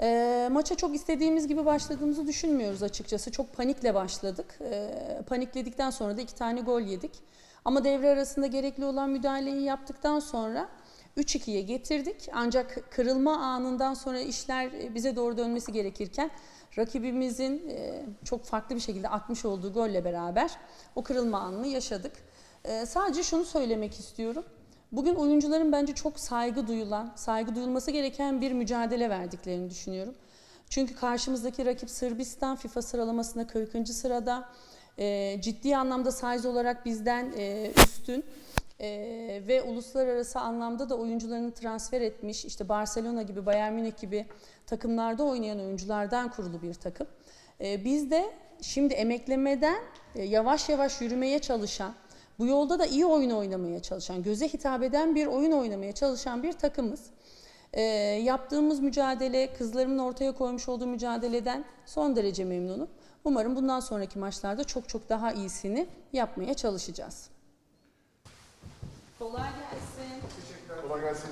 E, maça çok istediğimiz gibi başladığımızı düşünmüyoruz açıkçası. Çok panikle başladık. E, panikledikten sonra da iki tane gol yedik. Ama devre arasında gerekli olan müdahaleyi yaptıktan sonra 3-2'ye getirdik. Ancak kırılma anından sonra işler e, bize doğru dönmesi gerekirken rakibimizin e, çok farklı bir şekilde atmış olduğu golle beraber o kırılma anını yaşadık. E, sadece şunu söylemek istiyorum. Bugün oyuncuların bence çok saygı duyulan, saygı duyulması gereken bir mücadele verdiklerini düşünüyorum. Çünkü karşımızdaki rakip Sırbistan FIFA sıralamasında 40. sırada. E, ciddi anlamda size olarak bizden e, üstün. Ee, ve uluslararası anlamda da oyuncularını transfer etmiş işte Barcelona gibi Bayern Münih gibi takımlarda oynayan oyunculardan kurulu bir takım. Ee, biz de şimdi emeklemeden e, yavaş yavaş yürümeye çalışan bu yolda da iyi oyun oynamaya çalışan, göze hitap eden bir oyun oynamaya çalışan bir takımız. Ee, yaptığımız mücadele, kızlarımın ortaya koymuş olduğu mücadeleden son derece memnunum. Umarım bundan sonraki maçlarda çok çok daha iyisini yapmaya çalışacağız. Kolay gelsin. Kolay gelsin.